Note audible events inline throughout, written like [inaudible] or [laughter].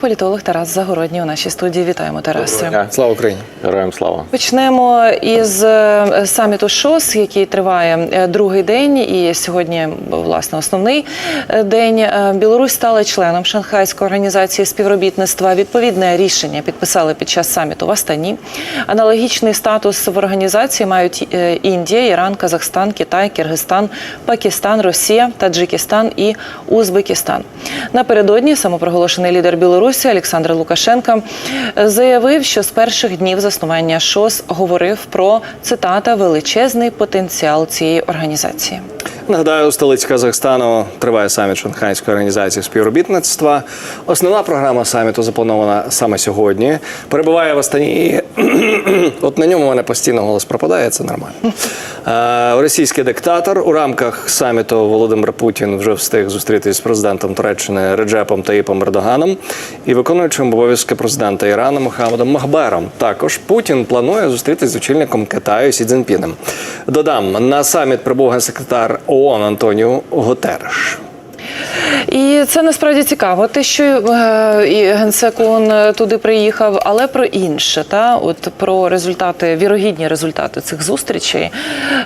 Політолог Тарас Загородній у нашій студії. Вітаємо Тарасе. Слава Україні! Героям слава. Почнемо із е, саміту ШОС, який триває е, другий день, і сьогодні власне основний е, день. Е, Білорусь стала членом Шанхайської організації співробітництва. Відповідне рішення підписали під час саміту в Астані. Аналогічний статус в організації мають е, Індія, Іран, Казахстан, Китай, Киргизстан, Пакистан, Росія, Таджикистан і Узбекистан. Напередодні самопроголошений лідер Білорусі Олександр Лукашенко заявив, що з перших днів заснування ШОС говорив про цитата величезний потенціал цієї організації. Нагадаю, у столиці Казахстану триває саміт Шанхайської організації співробітництва. Основна програма саміту запланована саме сьогодні. Перебуває в Астані. [clears throat] От на ньому у мене постійно голос пропадає. Це нормально. Російський диктатор у рамках саміту Володимир Путін вже встиг зустрітися з президентом Туреччини Реджепом Таїпом Ердоганом і виконуючим обов'язки президента Ірану Мохаммедом Махбером. Також Путін планує зустрітися з очільником Китаю Сі Цзіньпінем. Додам на саміт прибув генсекретар ООН Антоніо Гутереш. І це насправді цікаво, те, що е, і генсек туди приїхав, але про інше, та? От про результати, вірогідні результати цих зустрічей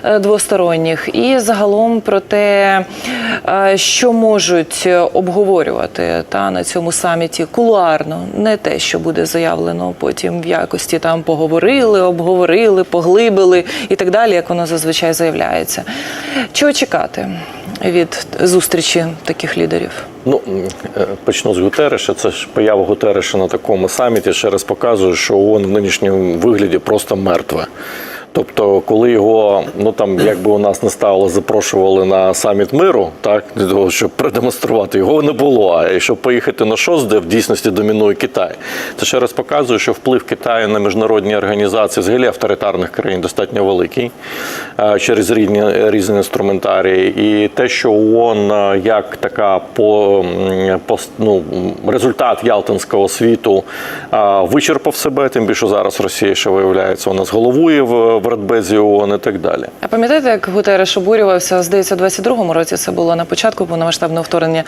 е, двосторонніх, і загалом про те, е, що можуть обговорювати та на цьому саміті. Кулуарно, не те, що буде заявлено потім в якості там поговорили, обговорили, поглибили і так далі, як воно зазвичай заявляється. Чого чекати від зустрічі таких лідерів? Ну е, почну з Гутереша. Це ж поява Гутереша на такому саміті ще раз показує, що ООН в нинішньому вигляді просто мертве. Тобто, коли його ну там якби у нас не ставили, запрошували на саміт миру, так для того, щоб продемонструвати його не було. А щоб поїхати на ШОС, де в дійсності домінує Китай, це ще раз показує, що вплив Китаю на міжнародні організації, взагалі авторитарних країн, достатньо великий через різні різні інструментарії, і те, що ООН як така по, по ну, результат Ялтинського світу вичерпав себе, тим більше зараз Росія ще виявляється, вона зголовує в, в Радбезі ООН і так далі. А пам'ятаєте, як Гутереш обурювався, здається, у 22-му році це було на початку повномасштабного вторгнення,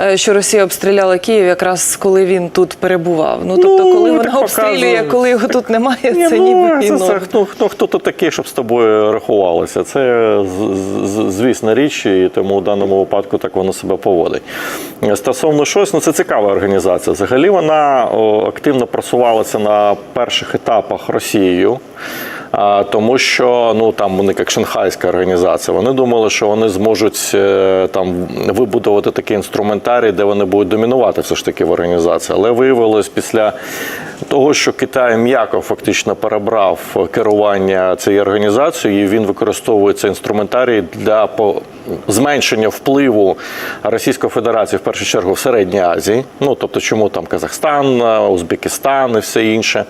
е, що Росія обстріляла Київ якраз коли він тут перебував. Ну тобто, Ну, коли так вона обстрілює, коли його тут немає, Ні, це ну, ніби це, кіно. це, ну, хто, хто ти такий, щоб з тобою рахувалося? Це звісна річ, і тому в даному випадку так воно себе поводить. Стосовно щось, ну це цікава організація. Взагалі вона о, активно просувалася на перших етапах Росією. Тому що ну там вони як шанхайська організація. Вони думали, що вони зможуть е, там вибудувати такий інструментарій, де вони будуть домінувати все ж таки в організації. Але виявилось після того, що Китай м'яко фактично перебрав керування цією організацією, він використовує цей інструментарій для зменшення впливу Російської Федерації в першу чергу в Середній Азії. Ну тобто, чому там Казахстан, Узбекистан і все інше.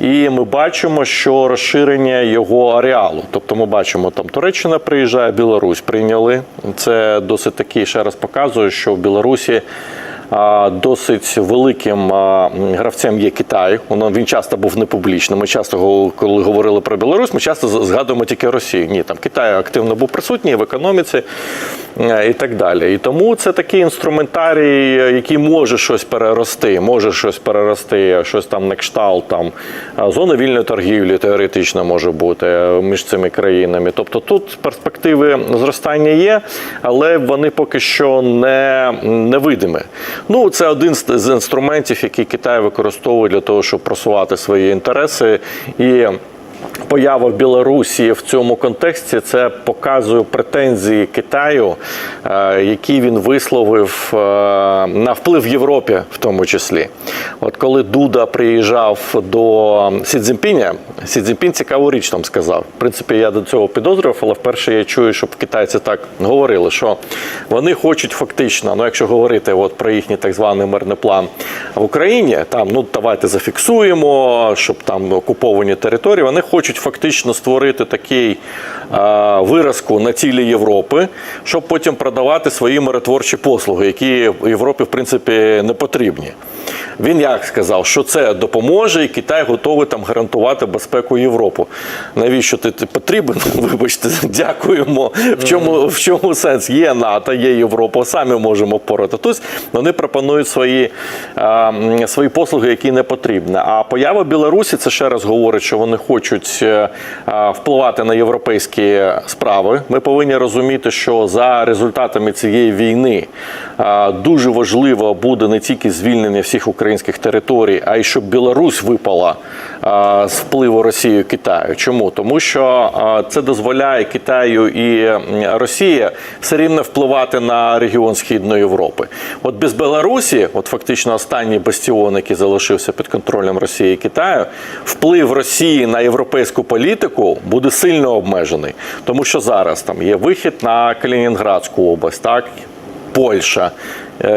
І ми бачимо, що розширення його ареалу. Тобто, ми бачимо, там Туреччина приїжджає, Білорусь прийняли. Це досить таки ще раз показує, що в Білорусі. Досить великим гравцем є Китай. Він часто був непублічним. Ми часто, коли говорили про Білорусь, ми часто згадуємо тільки Росію. Ні, там Китай активно був присутній в економіці е, і так далі. І тому це такий інструментарій, який може щось перерости, може щось перерости, щось там на кшталт, там е, зона вільної торгівлі теоретично може бути е, між цими країнами. Тобто тут перспективи зростання є, але вони поки що не, не видимі. Ну, це один з інструментів, який Китай використовує для того, щоб просувати свої інтереси і. Поява Білорусі в цьому контексті це показує претензії Китаю, е, які він висловив е, на вплив в Європі, в тому числі. От коли Дуда приїжджав до Сі Цзіньпіня, Сі Цзіньпін цікаву річ там сказав. В принципі, я до цього підозрював, але вперше я чую, щоб китайці так говорили, що вони хочуть фактично, ну якщо говорити от про їхній так званий мирний план в Україні, там ну давайте зафіксуємо, щоб там окуповані території, вони хочуть хочуть фактично створити такий е, виразку на цілі Європи, щоб потім продавати свої миротворчі послуги, які Європі в принципі не потрібні. Він як сказав, що це допоможе, і Китай готовий там гарантувати безпеку Європу. Навіщо ти, ти потрібен? [laughs] Вибачте, дякуємо. В чому, в чому сенс? Є НАТО, є Європа, самі можемо впорати. Тобто вони пропонують свої, а, свої послуги, які не потрібні. А поява Білорусі це ще раз говорить, що вони хочуть а, впливати на європейські справи. Ми повинні розуміти, що за результатами цієї війни дуже важливо буде не тільки звільнення всіх українських територій, а й щоб Білорусь випала з впливу Росії і Китаю. Чому? Тому що це дозволяє Китаю і Росії все рівно впливати на регіон Східної Європи. От без Білорусі, от фактично останній бастіон, який залишився під контролем Росії і Китаю, вплив Росії на європейську політику буде сильно обмежений, тому що зараз там є вихід на Калінінградську область, так? Польща,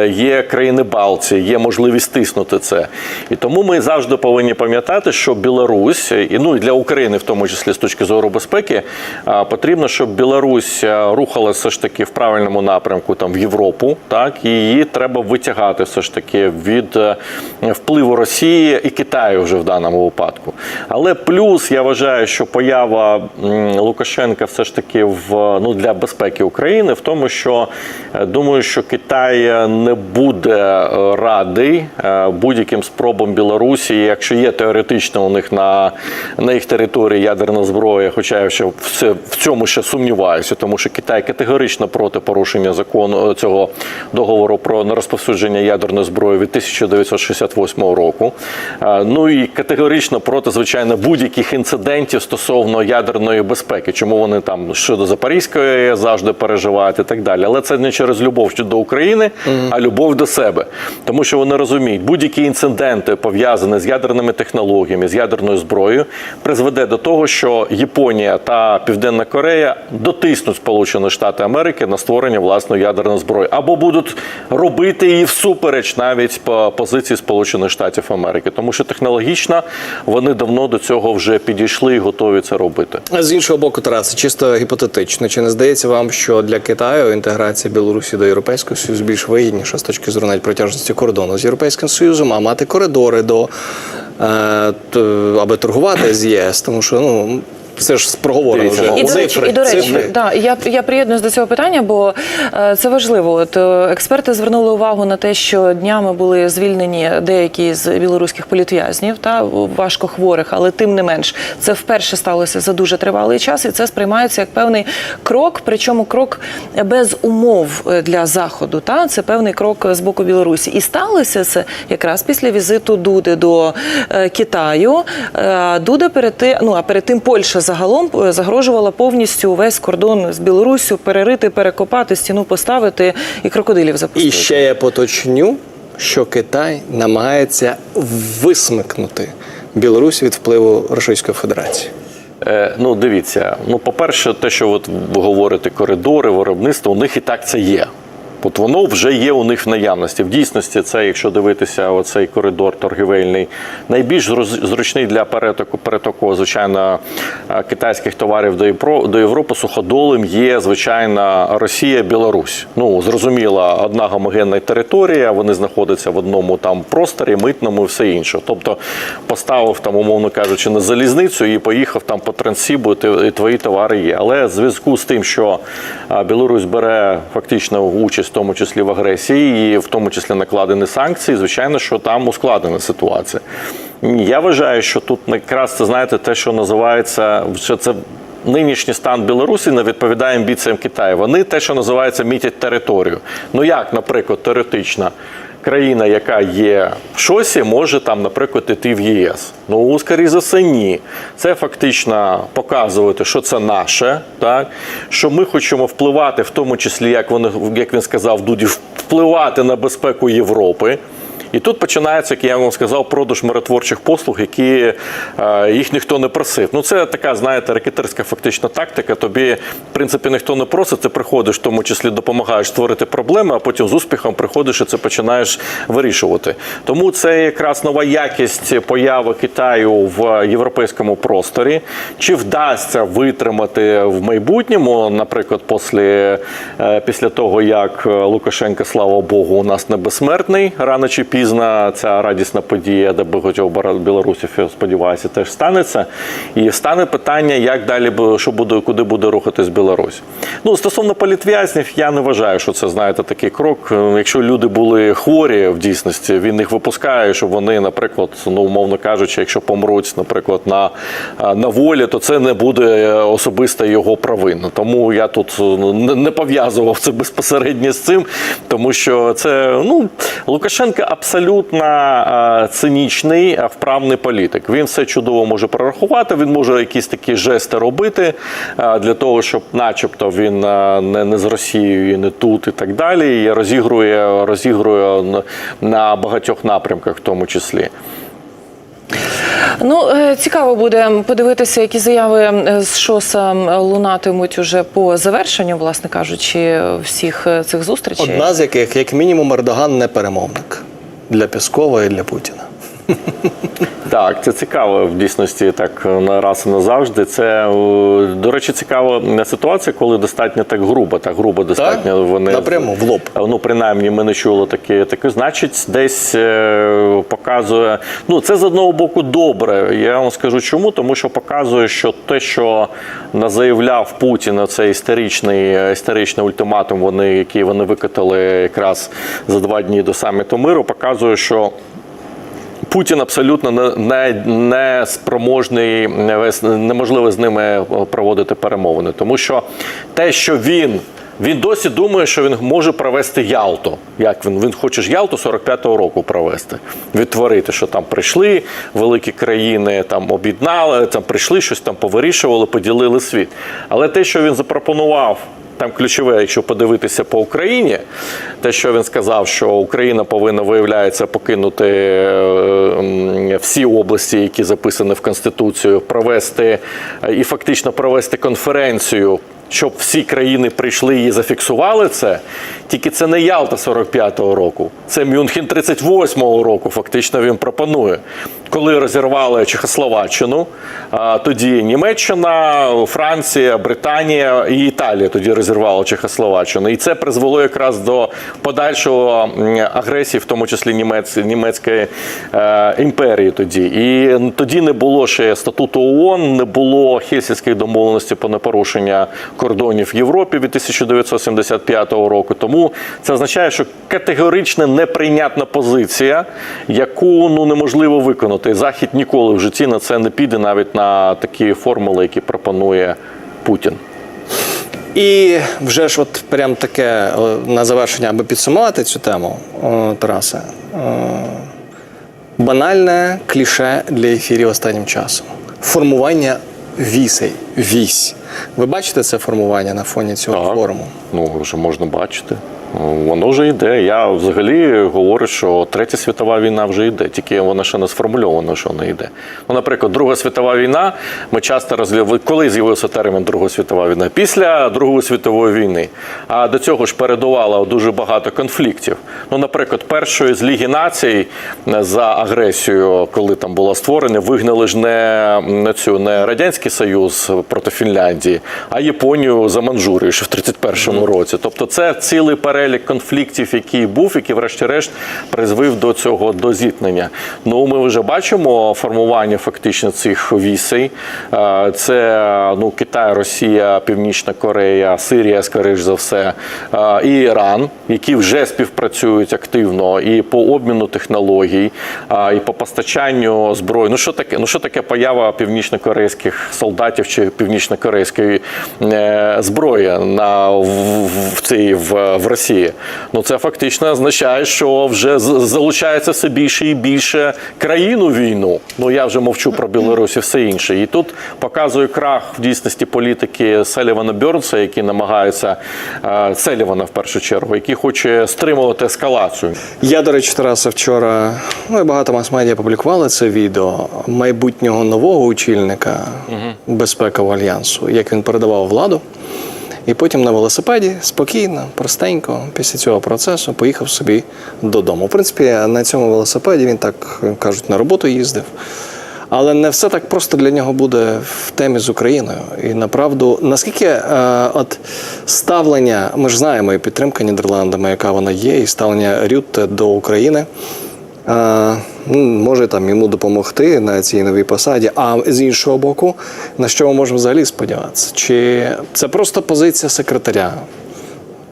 є країни Балтії, є можливість тиснути це. І тому ми завжди повинні пам'ятати, що Білорусь, і ну і для України, в тому числі з точки зору безпеки, а, потрібно, щоб Білорусь рухалася все ж таки в правильному напрямку там в Європу, так і її треба витягати все ж таки від е, впливу Росії і Китаю вже в даному випадку. Але плюс я вважаю, що поява Лукашенка все ж таки в ну для безпеки України в тому, що е, думаю, що Китай не буде е, радий е, будь-яким спробам Білорусі, якщо є теоретично у них на, на їх території ядерна зброя, хоча я ще в в цьому ще сумніваюся, тому що Китай категорично проти порушення закону е, цього договору про нерозповсюдження ядерної зброї від 1968 року. Ну і категорично проти, звичайно, будь-яких інцидентів стосовно ядерної безпеки. Чому вони там щодо Запорізької завжди переживають і так далі. Але це не через любов до України, а любов до себе. Тому що вони розуміють, будь-які інциденти пов'язані з ядерними технологіями, з ядерною зброєю, призведе до того, що Японія та Південна Корея дотиснуть Сполучені Штати Америки на створення власної ядерної зброї, або будуть робити її всупереч навіть по позиції Сполучених Штатів Америки, тому що технологічно вони давно до цього вже підійшли і готові це робити. А з іншого боку, Тарас, чисто гіпотетично, чи не здається вам, що для Китаю інтеграція Білорусі до Європейського Союзу більш вигідніша з точки зору навіть протяжності кордону з Європейським Союзом, а мати коридори до е, аби торгувати з єС, тому що ну це ж проговорено вже І, до речі, цифри. і до речі, цифри. да, я, я приєднуюсь до цього питання, бо е, це важливо. От е, експерти звернули увагу на те, що днями були звільнені деякі з білоруських політв'язнів та важко хворих, але тим не менш це вперше сталося за дуже тривалий час, і це сприймається як певний крок, причому крок без умов е, для заходу. Та це певний крок з боку Білорусі. І сталося це якраз після візиту Дуди до е, Китаю. Е, Дуда перед тим, ну а перед тим Польща загалом е, загрожувала повністю весь кордон з Білоруссю перерити, перекопати, стіну поставити і крокодилів І ще я поточню, що Китай намагається висмикнути Білорусь від впливу Російської Федерації. Е, ну, дивіться, ну, по-перше, те, що от ви говорите, коридори, виробництво, у них і так це є. От воно вже є у них в наявності. В дійсності, це, якщо дивитися, оцей коридор торгівельний, найбільш зручний для перетоку, перетоку звичайно, е, китайських товарів до Євро- до Європи суходолем є, звичайно, Росія, Білорусь. Ну, зрозуміло, одна гомогенна територія, вони знаходяться в одному там просторі, митному і все інше. Тобто поставив там, умовно кажучи, на залізницю і поїхав там по Транссібу, і твої товари є. Але в зв'язку з тим, що Білорусь бере фактично участь, в тому числі в агресії, і в тому числі накладені санкції, звичайно, що там ускладнена ситуація. Я вважаю, що тут якраз це знаєте те, що називається що це. Нинішній стан Білорусі не відповідає амбіціям Китаю. Вони те, що називається, мітять територію. Ну як, наприклад, теоретично, країна, яка є в шосі, може там, наприклад, іти в ЄС. Ну, скоріше за все, ні. Це фактично показувати, що це наше, так що ми хочемо впливати, в тому числі, як вони як він сказав, Дуді, впливати на безпеку Європи. І тут починається, як я вам сказав, продаж миротворчих послуг, які е, їх ніхто не просив. Ну це така, знаєте, ракетерська фактично тактика. Тобі, в принципі, ніхто не просить, ти приходиш, в тому числі допомагаєш створити проблеми, а потім з успіхом приходиш і це починаєш вирішувати. Тому це якраз нова якість появи Китаю в європейському просторі. Чи вдасться витримати в майбутньому, наприклад, після, е, після того, як е, Лукашенко, слава Богу, у нас не безсмертний, рано чи пізно ця радісна подія, де багатьох білорусів, я сподіваюся, теж станеться. І стане питання, як далі що буде, куди буде рухатись Білорусь. Ну, стосовно політв'язнів, я не вважаю, що це знаєте такий крок. Якщо люди були хворі в дійсності, він їх випускає, щоб вони, наприклад, ну умовно кажучи, якщо помруть, наприклад, на, на волі, то це не буде особисто його провина. Тому я тут е, не, пов'язував це безпосередньо з цим, тому що це ну Лукашенко абсолютно е, цинічний, е, вправний політик. Він все чудово може прорахувати. Він може якісь такі жести робити е, для того, щоб, начебто, він не, не з Росією і не тут, і так далі. І розігрує, розігрує на- багатьох напрямках, в тому числі. Ну цікаво буде подивитися, які заяви з ШОСа лунатимуть уже по завершенню, власне кажучи, всіх цих зустрічей. Одна з яких, як мінімум, Ердоган не перемовник для Пескова і для Путіна. Так, це цікаво в дійсності так на раз і назавжди. Це, е, до речі, цікава ситуація, коли достатньо так грубо, так грубо достатньо вони Напряму, в лоб. Ну, принаймні, ми не чули таке. таке. Значить, десь е, показує. Ну, це з одного боку добре. Я вам скажу чому, тому що показує, що те, що заявляв Путін, це історичний, історичний ультиматум, вони, який вони викатали якраз за два дні до саміту миру, показує, що. Путін абсолютно не, не, спроможний, неможливо з ними проводити перемовини, тому що те, що він. Він досі думає, що він може провести Ялту. Як він? Він хоче ж Ялту 45-го року провести, відтворити, що там прийшли великі країни, там об'єднали, там прийшли, щось там повирішували, поділили світ. Але те, що він запропонував там ключове, якщо подивитися по Україні, те, що він сказав, що Україна повинна виявляється покинути е, всі області, які записані в Конституцію, провести е, і фактично провести конференцію. Щоб всі країни прийшли і зафіксували це, тільки це не Ялта 45-го року, це Мюнхен 38-го року. Фактично він пропонує. Коли розірвали Чехословаччину, тоді Німеччина, Франція, Британія і Італія тоді розірвали Чехословаччину. І це призвело якраз до подальшого агресії, в тому числі німець, німецької е, імперії. Тоді. І тоді не було ще статуту ООН, не було Хельсінських домовленостей про непорушення кордонів Європі від 1975 року. Тому це означає, що категорично неприйнятна позиція, яку ну неможливо виконати. Захід ніколи в житті на це не піде, навіть на такі формули, які пропонує Путін. І вже ж, от прям таке е, на завершення, аби підсумувати цю тему, о, Тарасе. е, Банальне кліше для ефірів останнім часом. Формування вісей. Вісь. Ви бачите це формування на фоні цього Так. форуму? Ну, вже можна бачити. Воно вже йде. Я взагалі говорю, що третя світова війна вже йде, тільки вона ще не сформульована, що вона йде. Ну, наприклад, Друга світова війна. Ми часто розглядали, коли з'явився термін Друга світова війна? Після Другої світової війни. А до цього ж передувало дуже багато конфліктів. Ну, наприклад, першої з Ліги націй за агресію, коли там була створена, вигнали ж не, не цю не радянський Союз проти Фінляндії, а Японію за Манчжурію, ще в 31-му році. Тобто, це цілий перелік конфліктів, який був, який, врешті-решт, призвив до цього до зіткнення. Ну, ми вже бачимо формування фактично цих вісей. Е, Це ну, Китай, Росія, Північна Корея, Сирія, скоріш за все, е, і Іран, які вже співпрацюють активно і по обміну технологій, е, і по постачанню зброї. Ну що таке? Ну що таке поява північнокорейських солдатів чи північнокорейської зброї на в, в цій в, в Росії? Росії, ну це фактично означає, що вже залучається все більше і більше країн у війну. Ну я вже мовчу про Білорусь і все інше. І тут показує крах в дійсності політики Селівана Бьорнса, який намагається е, Селівана в першу чергу, який хоче стримувати ескалацію. Я, до речі, Тараса, вчора ну і багато мас-медіа публікували це відео майбутнього нового очільника безпекового альянсу, як він передавав владу. І потім на велосипеді спокійно, простенько, після цього процесу поїхав собі додому. В принципі, на цьому велосипеді він так кажуть, на роботу їздив. Але не все так просто для нього буде в темі з Україною. І направду, наскільки е, от ставлення, ми ж знаємо і підтримка Нідерландами, яка вона є, і ставлення Рютте до України. Ну, може там йому допомогти на цій новій посаді. А з іншого боку, на що ми можемо взагалі сподіватися? Чи це просто позиція секретаря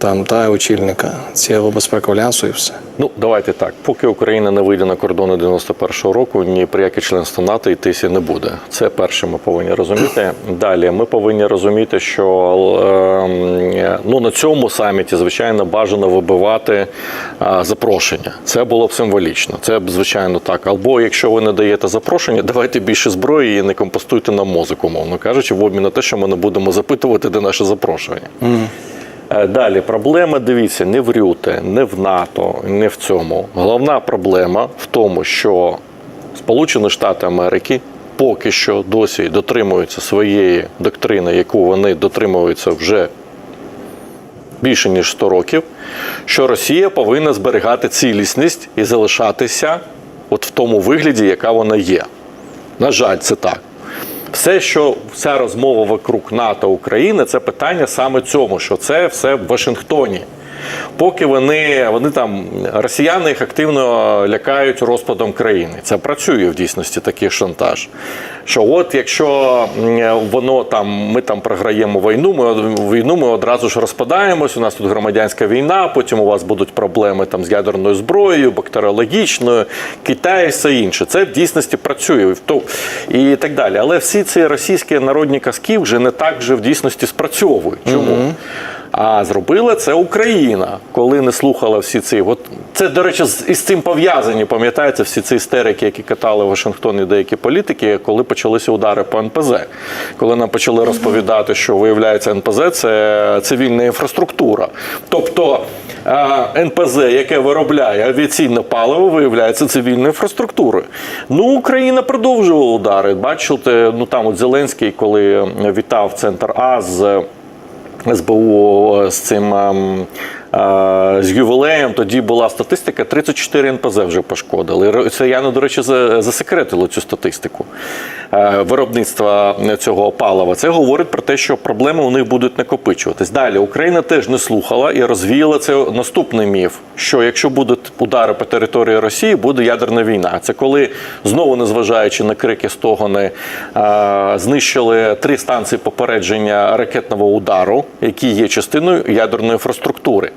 там та очільника цього безпекового альянсу і все? Ну, давайте так. Поки Україна не вийде на кордони 91-го року, ні про яке членство НАТО йтися не буде. Це перше, ми повинні розуміти. Далі ми повинні розуміти, що е, ну, на цьому саміті, звичайно, бажано вибивати е, запрошення. Це було б символічно. Це б звичайно так. Або якщо ви не даєте запрошення, давайте більше зброї і не компостуйте нам мозок, умовно кажучи, в обмін на те, що ми не будемо запитувати, де наше запрошення. Е, Далі проблема, дивіться, не в Рюте, не в НАТО, не в цьому. Головна проблема в тому, що Сполучені Штати Америки поки що досі дотримуються своєї доктрини, яку вони дотримуються вже більше ніж 100 років, що Росія повинна зберігати цілісність і залишатися от в тому вигляді, яка вона є. На жаль, це так. Все, що вся розмова вокруг НАТО України, це питання саме цьому, що це все в Вашингтоні. Поки вони, вони там, росіяни їх активно лякають розпадом країни. Це працює в дійсності такий шантаж. Що от якщо воно там, ми там програємо війну, ми війну, ми одразу ж розпадаємось. У нас тут громадянська війна, потім у вас будуть проблеми там з ядерною зброєю, бактеріологічною, Китай і все інше. Це в дійсності працює і так далі. Але всі ці російські народні казки вже не так вже в дійсності спрацьовують. Чому? А зробила це Україна, коли не слухала всі ці. От це, до речі, із цим пов'язані, пам'ятаєте, всі ці істерики, які катали в Вашингтоні деякі політики, коли почалися удари по НПЗ. Коли нам почали розповідати, що виявляється НПЗ це цивільна інфраструктура. Тобто НПЗ, яке виробляє авіаційне паливо, виявляється цивільною інфраструктурою. Ну, Україна продовжувала удари. Бачите, ну там от Зеленський, коли вітав центр А з. СБУ з цим ем, з ювілеєм, тоді була статистика 34 НПЗ вже пошкодили. Це я, до речі, за- засекретили цю статистику е, виробництва цього палива. Це говорить про те, що проблеми у них будуть накопичуватись. Далі Україна теж не слухала і розвіяла це наступний міф: що якщо будуть удари по території Росії, буде ядерна війна. Це коли знову, незважаючи на крики стогони, е, знищили три станції попередження ракетного удару, які є частиною ядерної інфраструктури.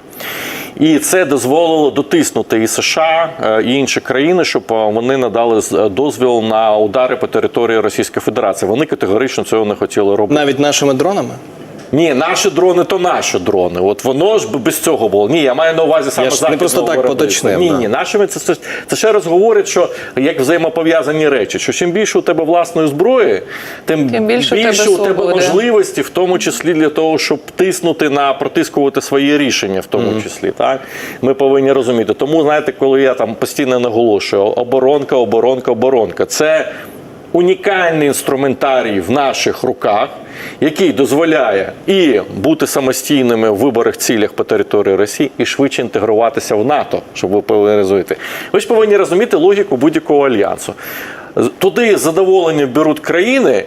І це дозволило дотиснути і США, е, і інші країни, щоб е, вони надали з- дозвіл на удари по території Російської Федерації. Вони категорично цього не хотіли робити. Навіть нашими дронами? Ні, наші дрони то наші дрони. От воно ж без цього було. Ні, я маю на увазі саме Я ж не просто так виробництва. Ні, ні, нашими це, це, це ще раз говорить, що як взаємопов'язані речі, що чим більше у тебе власної зброї, тим, Тим більше у тебе у тебе свободи. можливості, в тому числі для того, щоб тиснути на протискувати свої рішення, в тому числі. Так ми повинні розуміти. Тому знаєте, коли я там постійно наголошую, оборонка, оборонка, оборонка, це. Унікальний інструментарій в наших руках, який дозволяє і бути самостійними в виборах цілях по території Росії, і швидше інтегруватися в НАТО, щоб ви розуміти. Ви ж повинні розуміти логіку будь-якого альянсу. Туди задоволення беруть країни,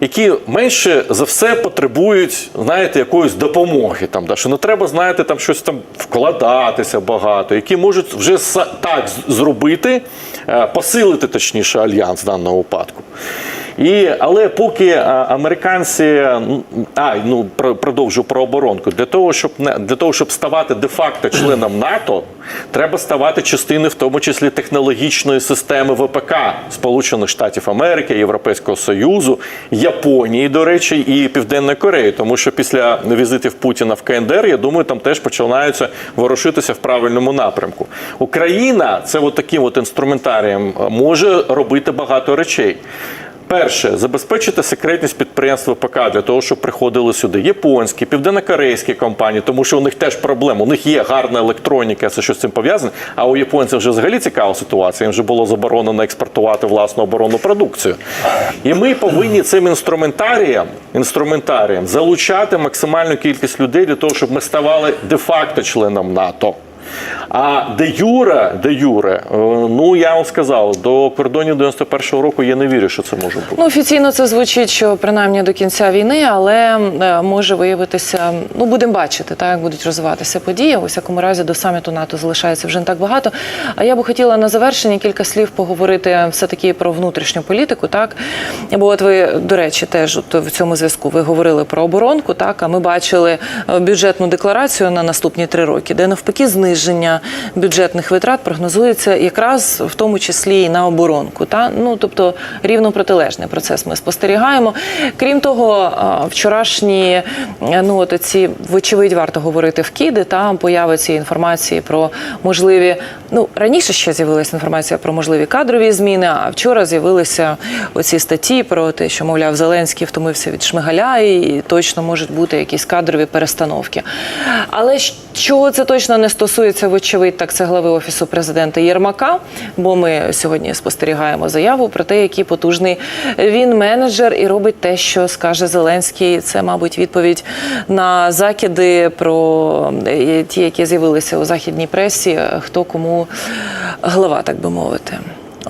які менше за все потребують, знаєте, якоїсь допомоги. Там, да, що не треба, знаєте, там щось там вкладатися багато, які можуть вже так зробити, посилити точніше альянс в даному випадку. І, але поки американці м, а, ну, про- продовжу про оборонку, для того, щоб для того, щоб ставати де-факто членом НАТО, треба ставати частиною, в тому числі технологічної системи ВПК Сполучених Штатів Америки, Європейського Союзу, Японії, до речі, і Південної Кореї, тому що після візитів Путіна в КНДР, я думаю, там теж починаються ворушитися в правильному напрямку. Україна це от таким от інструментарієм е, може робити багато речей. Перше, забезпечити секретність підприємств ВПК для того, щоб приходили сюди японські, південнокорейські компанії, тому що у них теж проблема. У них є гарна електроніка, це що з цим пов'язане. А у японців вже взагалі цікава ситуація. Їм вже було заборонено експортувати власну оборонну продукцію. І ми повинні цим інструментарієм, інструментарієм залучати максимальну кількість людей для того, щоб ми ставали де-факто членом НАТО. А де Юре, де Юре, е, ну я вам сказав, до кордонів 91-го року я не вірю, що це може бути. Ну, офіційно це звучить, що принаймні до кінця війни, але е, може виявитися, ну будемо бачити, так як будуть розвиватися події. У всякому разі до саміту НАТО залишається вже не так багато. А я би хотіла на завершення кілька слів поговорити все таки про внутрішню політику. Так бо от ви до речі, теж от в цьому зв'язку ви говорили про оборонку. Так, а ми бачили е, бюджетну декларацію на наступні три роки, де навпаки зниження бюджетних витрат прогнозується якраз в тому числі і на оборонку. Та ну тобто рівно протилежний процес ми спостерігаємо. Крім того, вчорашні е, ну от ці вочевидь варто говорити вкиди. Там появи цієї інформації про можливі. Ну раніше ще з'явилася інформація про можливі кадрові зміни. А вчора з'явилися оці статті про те, що мовляв Зеленський втомився від Шмигаля, і точно можуть бути якісь кадрові перестановки. Але що це точно не стосується, вочевидь, так це глави офісу президента Єрмака. Бо ми сьогодні спостерігаємо заяву про те, який потужний він менеджер і робить те, що скаже Зеленський. Це, мабуть, відповідь на закиди про е, ті, які з'явилися у західній пресі, е, хто кому глава, так би мовити.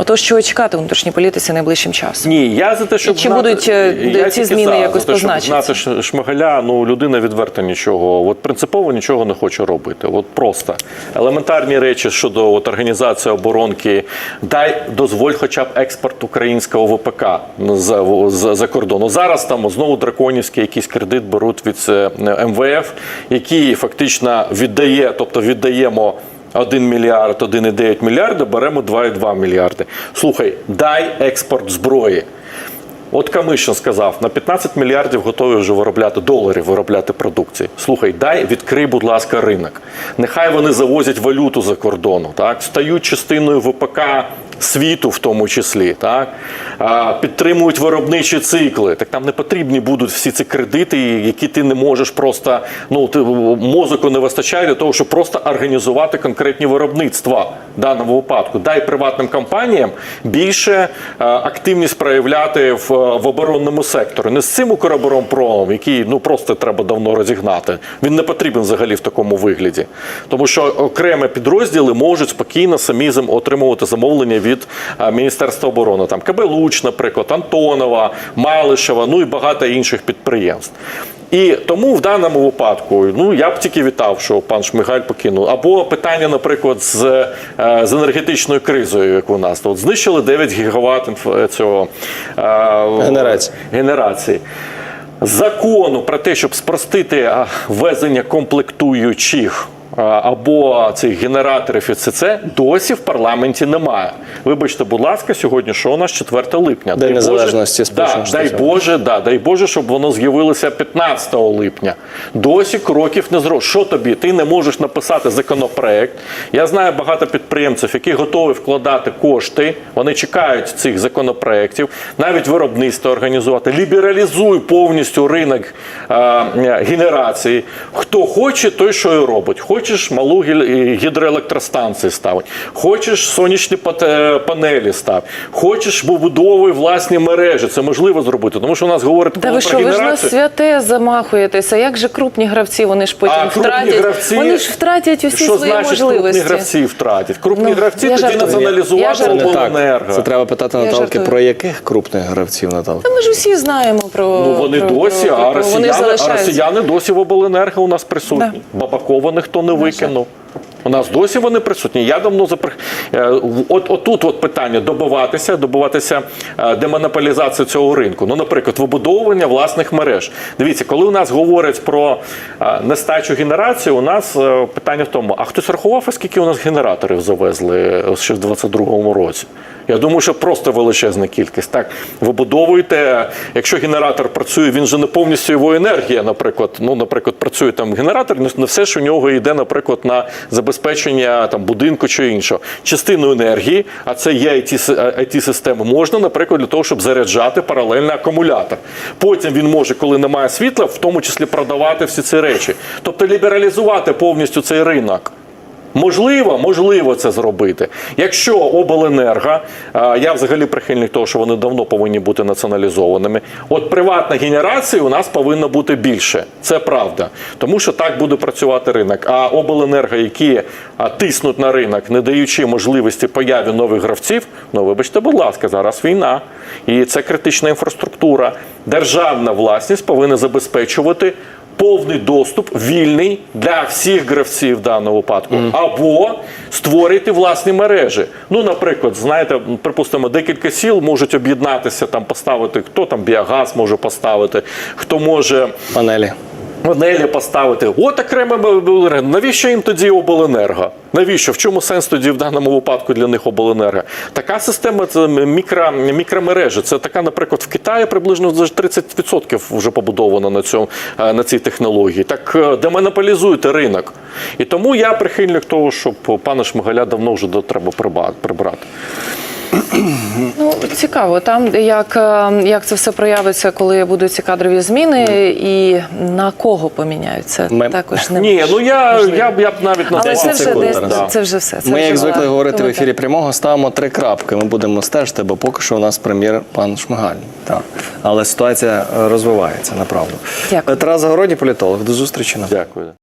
Отож, що чекати у внутрішній політиці найближчим часом? Ні, я за те, щоб І чи знати- будуть, е, я ці зміни за, якось за те, щоб знати Шмигаля, ну людина відверто нічого, от принципово нічого не хоче робити. От просто елементарні речі щодо от, організації оборонки. Дай дозволь, хоча б експорт українського ВПК за, за, за кордону. Зараз там знову драконівський якийсь кредит беруть від е, МВФ, який фактично віддає, тобто віддаємо. 1 мільярд, 1,9 мільярда, беремо 2,2 мільярди. Слухай, дай експорт зброї. От Камишин сказав, на 15 мільярдів готові вже виробляти доларів, виробляти продукції. Слухай, дай відкрий, будь ласка, ринок. Нехай вони завозять валюту за кордону, так стають частиною ВПК світу, в тому числі, так а, підтримують виробничі цикли. Так там не потрібні будуть всі ці кредити, які ти не можеш просто ну ти мозоку не вистачає для того, щоб просто організувати конкретні виробництва в даному випадку. Дай приватним компаніям більше е, активність проявляти в, в оборонному секторі. Не з цим Укроборонпромом, який ну просто треба давно розігнати. Він не потрібен взагалі в такому вигляді, тому що окремі підрозділи можуть спокійно самі отримувати замовлення від е, Міністерства оборони. Там КБ Луч, наприклад, Антонова, Малишева, ну і багато інших підприємств. І тому в даному випадку, ну я б тільки вітав, що пан Шмигаль покинув. Або питання, наприклад, з, е, з енергетичною кризою, як у нас. От знищили 9 гігават цього е, Генерації. генерації. Закону про те, щоб спростити везення комплектуючих або цих генераторів і це досі в парламенті немає. Вибачте, будь ласка, сьогодні що у нас 4 липня. День Дай Боже- да, дай Боже, да, дай Боже, щоб воно з'явилося 15 липня. Досі кроків не зробив. Що тобі? Ти не можеш написати законопроект. Я знаю багато підприємців, які готові вкладати кошти. Вони чекають цих законопроєктів, навіть виробництво організувати. Лібералізуй повністю ринок а, генерації. Хто хоче, той що і робить. Хочеш малу гідроелектростанції ставить, хочеш сонячні пате- панелі став, хочеш вибудовуй власні мережі. Це можливо зробити, тому що у нас говорить Та ви що, ви ж на святе замахуєтеся? Як же крупні гравці? Вони ж потім А втратять. гравці, Вони ж втратять усі що свої значить можливості. крупні гравці втратять? Крупні Ну, гравці тоді націоналізувати обленерго. Це треба питати Наталки, про яких крупних гравців Наталка? Та ми ж усі знаємо про Ну вони про- досі, про- а росіяни, а росіяни досі в обленерго у нас присутні. Бабакова ніхто не викинув. У нас досі вони присутні. Я давно запри... Е, От отут от питання добиватися, добиватися е, демонополізації цього ринку. Ну, наприклад, вибудовування власних мереж. Дивіться, коли у нас говорять про е, нестачу генерації, у нас питання в тому: а хтось рахував, скільки у нас генераторів завезли ще в 22-му році? Я думаю, що просто величезна кількість. Так, вибудовуєте, якщо генератор працює, він же не повністю його енергія, наприклад. Ну, наприклад, працює там генератор, не- не все ж у нього йде, наприклад, на забезпечення там будинку чи іншого. Частину енергії, а це є it системи можна, наприклад, для того, щоб заряджати паралельно акумулятор. Потім він може, коли немає світла, в тому числі продавати всі ці речі. Тобто лібералізувати повністю цей ринок. Можливо, можливо це зробити. Якщо обленерго, я взагалі прихильник того, що вони давно повинні бути націоналізованими. От приватна генерація у нас повинна бути більше. Це правда. Тому що так буде працювати ринок. А обленерго, які тиснуть на ринок, не даючи можливості появі нових гравців, ну вибачте, будь ласка, зараз війна. І це критична інфраструктура. Державна власність повинна забезпечувати повний доступ вільний для всіх гравців в даному випадку, або створити власні мережі. Ну, наприклад, знаєте, припустимо, декілька сіл можуть об'єднатися, там поставити хто там біогаз може поставити, хто може. Панелі. Панелі поставити. От окремо обленерго. Навіщо їм тоді обленерго? Навіщо? В чому сенс тоді в даному випадку для них обленерго? Така система це мікро, мікромережі. Це така, наприклад, в Китаї приблизно вже 30% вже побудовано на, цьому, е, на цій технології. Так е, демонополізуйте ринок. І тому я прихильник того, щоб пана Шмигаля давно вже треба прибрати. Ну цікаво, там як, е, як це все проявиться, коли будуть ці кадрові зміни, і на кого поміняються. Ми- Також не Ні, ну я, я, б- я б навіть але назвав. це секунд десь зараз. це вже все. Це Ми, вже як звикли була говорити в ефірі прямого, ставимо три крапки. Ми будемо стежити, бо поки що у нас прем'єр пан Шмигаль. Так. Але ситуація е, розвивається, направду. Дякую. Тарас Загородній, політолог. До зустрічі на Дякую.